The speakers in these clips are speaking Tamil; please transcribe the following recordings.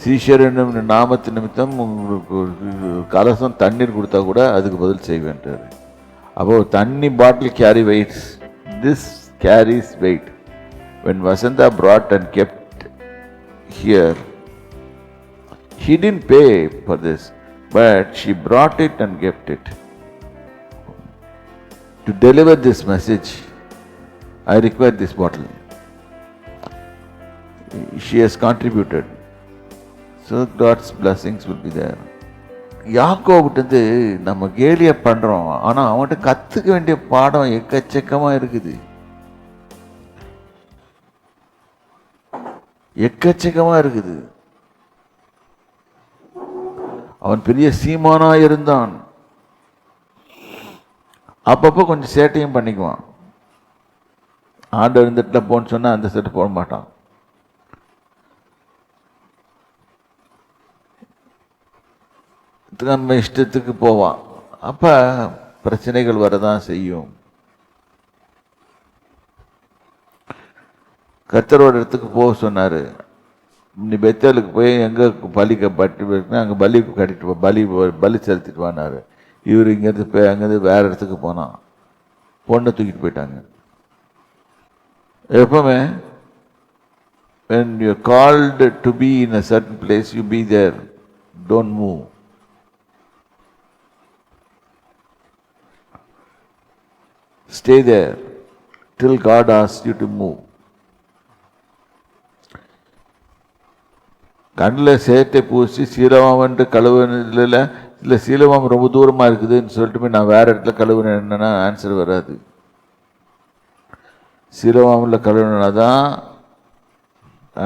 சீஷரனும் நாமத்து நிமித்தம் உங்களுக்கு கலசம் தண்ணீர் கொடுத்தா கூட அதுக்கு பதில் செய்வேன்றார் அப்போ தண்ணி bottle carry weights this carries weight when Vasantha brought and kept here he didn't pay for this but she brought it and kept it to deliver this message I require this bottle she has contributed so god's blessings will be there. யாக்கோபிட்டு நம்ம கேலியை பண்ணுறோம் ஆனால் அவன்கிட்ட கற்றுக்க வேண்டிய பாடம் எக்கச்சக்கமா இருக்குது. எக்கச்சக்கமாக இருக்குது. அவன் பெரிய சீமானாக இருந்தான் அப்பப்போ கொஞ்சம் சேட்டையும் பண்ணிக்குவான். ஆண்டு இந்த போன்னு சொன்னால் அந்த செட்டு போட மாட்டான். நம்ம இஷ்டத்துக்கு போவான். அப்போ பிரச்சனைகள் வரதான் செய்யும். கத்தரோட இடத்துக்கு போக சொன்னார். நீ பெத்தலுக்கு போய் எங்கே பலி க- பட்டி அங்கே பலி கட்டிட்டு பலி பலி செலுத்திட்டு வானார் இவர் இங்கேருந்து போய் அங்கேருந்து வேறு இடத்துக்கு போனான். பொண்ணை தூக்கிட்டு போயிட்டாங்க. எப்பவுமே when you're called to be in a certain place you be there. Don't move. Stay there till God ask you to move கண்ணில் சேட்டை பூசி சீலமாமன்ட்டு கழுவுனதுல இல்லை சீலமாம் ரொம்ப தூரமாக இருக்குதுன்னு சொல்லிட்டு போய் நான் வேற இடத்துல கழுவுனேன். என்னன்னா ஆன்சர் வராது. சீலவாமில் கழுவுனா தான்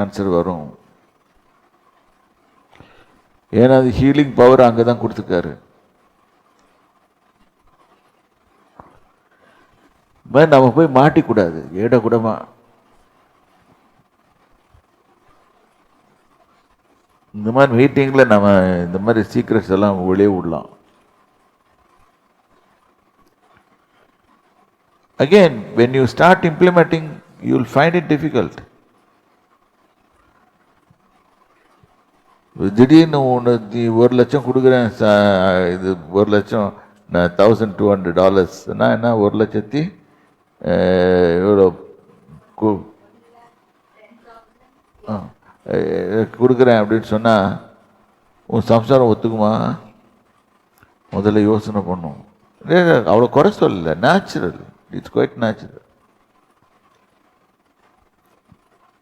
ஆன்சர் வரும். ஏன்னா அது ஹீலிங் பவர் அங்கே தான் கொடுத்துருக்காரு. மாதிரி நம்ம போய் மாட்டிக்கூடாது. ஏடக்கூடமா இந்த மாதிரி மீட்டிங்கில் நம்ம இந்த மாதிரி சீக்ரெட்ஸ் எல்லாம் வெளியே விடலாம். Again when you start implementing you will find it difficult திடீர்னு ஒன்று நீ ஒரு லட்சம் கொடுக்குறேன் இது ஒரு லட்சம் தௌசண்ட் டூ ஹண்ட்ரட் டாலர்ஸ்னால் என்ன ஒரு லட்சத்தி Eh, இவ்வளோ கு- ஆ, கொடுக்குறேன் அப்படின்னு சொன்னால் உன் சம்சாரம் ஒத்துக்குமா? முதல்ல யோசனை பண்ணும். அவ்வளோ குறை சொல்லல. நேச்சுரல் இட்ஸ் குவைட் நேச்சுரல்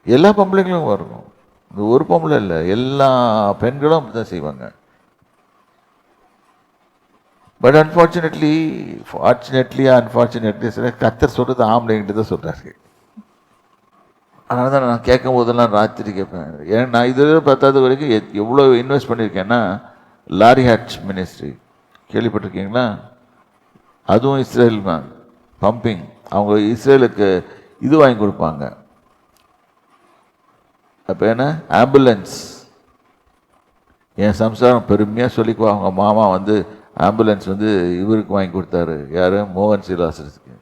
எல்லா பொம்பளைங்களும் வரணும் இந்த ஒரு பொம்பளை இல்லை எல்லா பெண்களும் அப்படி தான் செய்வாங்க. பட் அன்ஃபார்ச்சுனேட்லி ஃபார்ச்சுனேட்லி அன்ஃபார்ச்சுனேட்லி சில கத்தர் சொல்கிறது ஆம்பளைங்கிட்ட தான் சொல்கிறாரு அதனால தான் நான் கேட்கும் போதெல்லாம் ராத்திரி கேட்பேன். ஏன்னா நான் இதில் பத்தாவது வரைக்கும் எத்- எவ்வளோ இன்வெஸ்ட் பண்ணியிருக்கேன்னா லாரி ஹேட்ச் மினிஸ்ட்ரி கேள்விப்பட்டிருக்கீங்களா? அதுவும் இஸ்ரேல் தான் பம்பிங் அவங்க இஸ்ரேலுக்கு இது வாங்கி கொடுப்பாங்க. அப்போ என்ன? ஆம்புலன்ஸ் என் சம்சாரம் பெருமையாக சொல்லிக்குவா அவங்க மாமா வந்து ஆம்புலன்ஸ் வந்து இவருக்கு வாங்கி கொடுத்தாரு. யார்? மோகன் சீலாசருக்கு.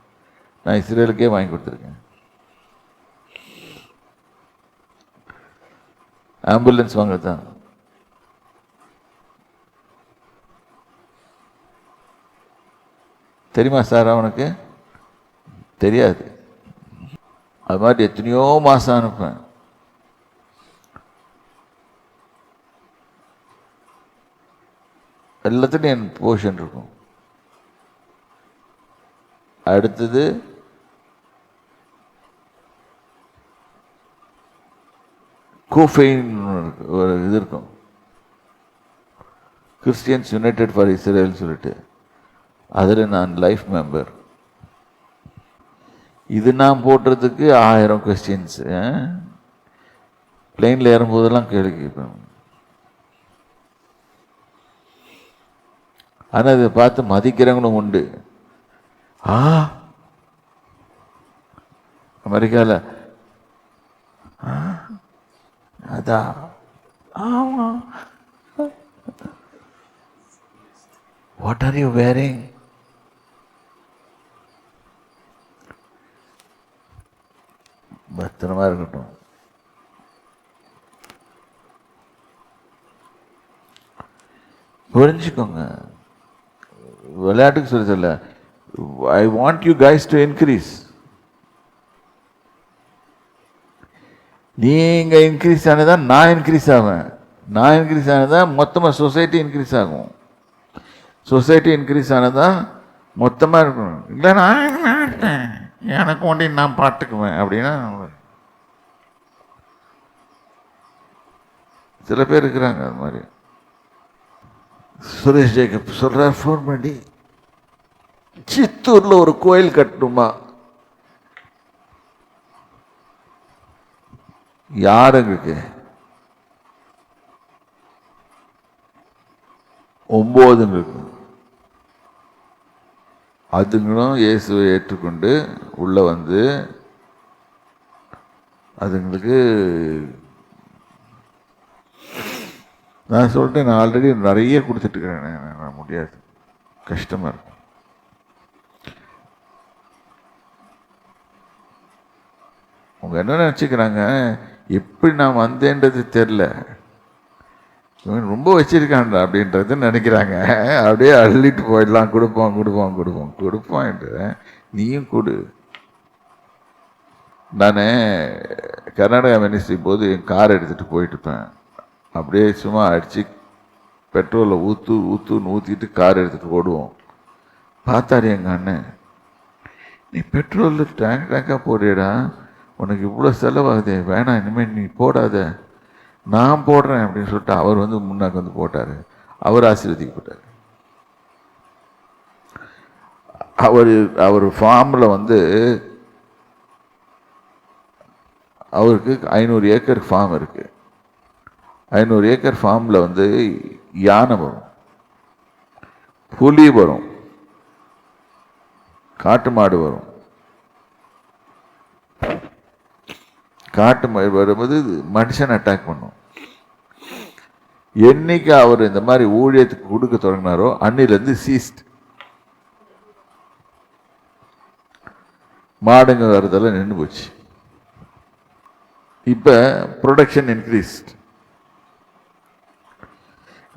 நான் இஸ்ரேலுக்கே வாங்கி கொடுத்துருக்கேன். ஆம்புலன்ஸ் வாங்க தான். தெரியுமா சார் அவனுக்கு? தெரியாது. அது மாதிரி எத்தனையோ மாதம் அனுப்பேன் எல்லாத்துலையும் என் போர்ஷன் இருக்கும். அடுத்தது கூஃபெயின் ஒரு இது இருக்கும். கிறிஸ்டியன்ஸ் யுனைடெட் ஃபார் இஸ்ரேல் சொல்லிட்டு அதில் நான் லைஃப் மெம்பர் இது நான் போடுறதுக்கு ஆயிரம் கொஸ்டின்ஸு பிளெயினில் ஏறும்போதெல்லாம் கேள்வி கேட்பேன். ஆனால் இதை பார்த்து மதிக்கிறவங்களும் உண்டு. ஆ? அமெரிக்காவில் அதான் ஆமா. வாட் ஆர் யூ வேரிங் பத்திரமா இருக்கட்டும். புரிஞ்சுக்கோங்க. விளையாட்டுக்கு சொல்லி சொல்ல I want you guys to increase நீங்கள் இன்க்ரீஸ் ஆனதான் நான் இன்க்ரீஸ் ஆவேன். நான் இன்க்ரீஸ் ஆனதான் மொத்தமாக சொசைட்டி இன்க்ரீஸ் ஆகும். சொசைட்டி இன்க்ரீஸ் ஆனதான் மொத்தமாக இருக்கும் இல்லை நான் எனக்கு ஒண்டி நான் பார்த்துக்குவேன் அப்படின்னா சில பேர் இருக்கிறாங்க அது மாதிரி. சுரேஷ் ஜேக்கப் சொல்கிறார் ஃபோன் பண்ணி சித்தூரில் ஒரு கோயில் கட்டணுமா? யாருங்களுக்கு ஒம்போதுங்களுக்கு அதுங்களும் இயேசுவை ஏற்றுக்கொண்டு உள்ளே வந்து அதுங்களுக்கு நான் சொல்லிட்டேன் நான் ஆல்ரெடி நிறைய கொடுத்துட்ருக்கிறேன் நான் முடியாது. கஷ்டமாக இருக்கும். அவங்க என்ன நினச்சிக்கிறாங்க? எப்படி நான் வந்தேன்றது தெரில இவன் ரொம்ப வச்சிருக்கான்டா அப்படின்றது நினைக்கிறாங்க. அப்படியே அள்ளிட்டு போயிடலாம். கொடுப்போம் கொடுப்போம் கொடுப்போம். கொடுப்பான்ட்டு நீயும் கொடு. நான் கர்நாடகா மினிஸ்ட்ரி போது என் கார் எடுத்துகிட்டு போயிட்டு இருப்பேன். அப்படியே சும்மா அடித்து பெட்ரோலை ஊற்று ஊற்றுன்னு ஊற்றிட்டு கார் எடுத்துகிட்டு ஓடுவோம். பார்த்தாரு எங்கள் அண்ணன். நீ பெட்ரோல் டேங்க் டேங்காக போடுறா உனக்கு இவ்வளோ செலவாகுதே. வேணாம் இனிமேல் நீ போடாத. நான் போடுறேன் அப்படின்னு சொல்லிட்டு அவர் வந்து முன்னாக்கு வந்து போட்டார். அவர் ஆசீர்வதிக்கப்பட்டார் அவர் அவர் ஃபார்மில் வந்து அவருக்கு ஐநூறு ஏக்கர் ஃபார்ம் இருக்குது ஐநூறு ஏக்கர் ஃபார்மில் வந்து யானை வரும். புலி வரும். காட்டு மாடு வரும். காட்டு மாடு வரும்போது மனுஷன் அட்டாக் பண்ணும். என்னைக்கு அவர் இந்த மாதிரி ஊழியத்துக்கு கொடுக்க தொடங்கினாரோ அன்னிலேருந்து சீஸ்ட் மாடுங்க வரதெல்லாம் நின்று போச்சு. இப்போ ப்ரொடக்ஷன் இன்க்ரீஸ்ட்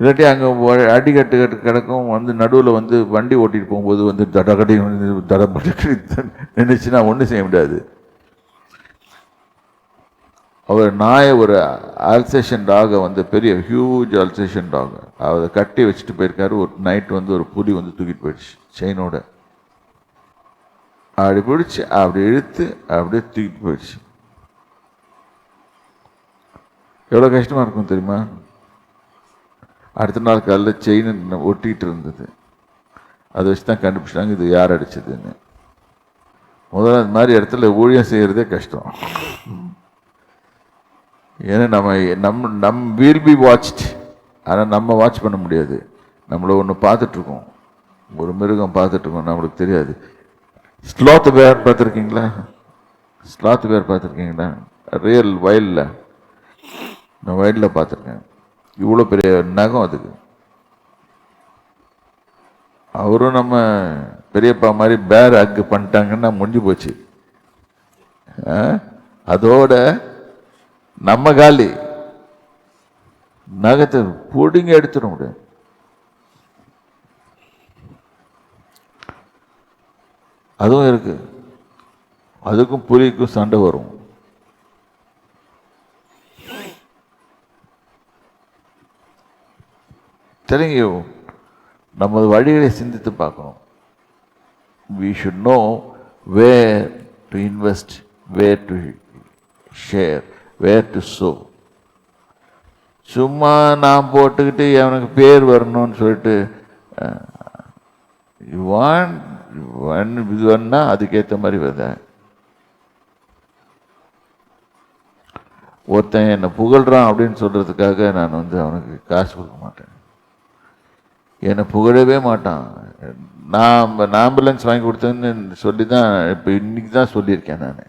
இல்லாட்டி அங்கே அடிக்கட்டு கட்டு கிடக்கும் வந்து நடுவில் வந்து வண்டி ஓட்டிட்டு போகும்போது வந்து தடகடி வந்து தடப்பட்டு நின்றுச்சுன்னா ஒன்றும் செய்ய முடியாது. அவர் நாயை ஒரு அல்சேஷன் டாகை வந்து பெரிய ஹியூஜ் அல்சேஷன் டாக் அதை கட்டி வச்சுட்டு போயிருக்காரு. ஒரு நைட் வந்து ஒரு புலி வந்து தூக்கிட்டு போயிடுச்சு செயினோட அப்படி பிடிச்சி அப்படி இழுத்து அப்படியே தூக்கிட்டு போயிடுச்சு. எவ்வளோ கஷ்டமாக இருக்கும் தெரியுமா? அடுத்த நாள் காலைல செயின் ஒட்டிகிட்டு இருந்தது. அதை வச்சு தான் கண்டுபிடிச்சாங்க இது யார் அடிச்சதுன்னு. முதல்ல அது மாதிரி இடத்துல ஊழியம் செய்கிறதே கஷ்டம். ஏன்னா நம்ம நம் நம் வீல் பி வாட்ச்ட் ஆனால் நம்ம வாட்ச் பண்ண முடியாது. நம்மளை ஒன்று பார்த்துட்ருக்கோம். ஒரு மிருகம் பார்த்துட்ருக்கோம் நம்மளுக்கு தெரியாது. ஸ்லாத் பேர் பார்த்துருக்கீங்களா? ஸ்லாத் பேர் பார்த்துருக்கீங்களா? ரியல் வயலில் நான் வயலில் பார்த்துருக்கேன். இவ்வளோ பெரிய நகம் அதுக்கு. அவரும் நம்ம பெரியப்பா மாதிரி பேர் அக்கு பண்ணிட்டாங்கன்னா முடிஞ்சு போச்சு. ஆ? அதோட நம்ம காலி. நகத்தை பிடுங்க எடுத்துட முடியும் அதுவும் இருக்கு. அதுக்கும் புலிக்கும் சண்டை வரும். தெரியுங்க நமது வழிகளை சிந்தித்து பார்க்கணும். We should know where to invest where to share where to so சும்மா நான் போட்டுக்கிட்டு அவனுக்கு பேர் வரணும்னு சொல்லிட்டு வான் இது வேணா அதுக்கேற்ற மாதிரி விதை. ஒருத்தன் என்னை புகழ்கிறான் அப்படின்னு சொல்கிறதுக்காக நான் வந்து அவனுக்கு காசு கொடுக்க மாட்டேன். என்னை புகழவே மாட்டான். நான் ஆம்புலன்ஸ் வாங்கி கொடுத்தேன்னு சொல்லி தான் இப்போ இன்னைக்கு தான் சொல்லியிருக்கேன் நான்.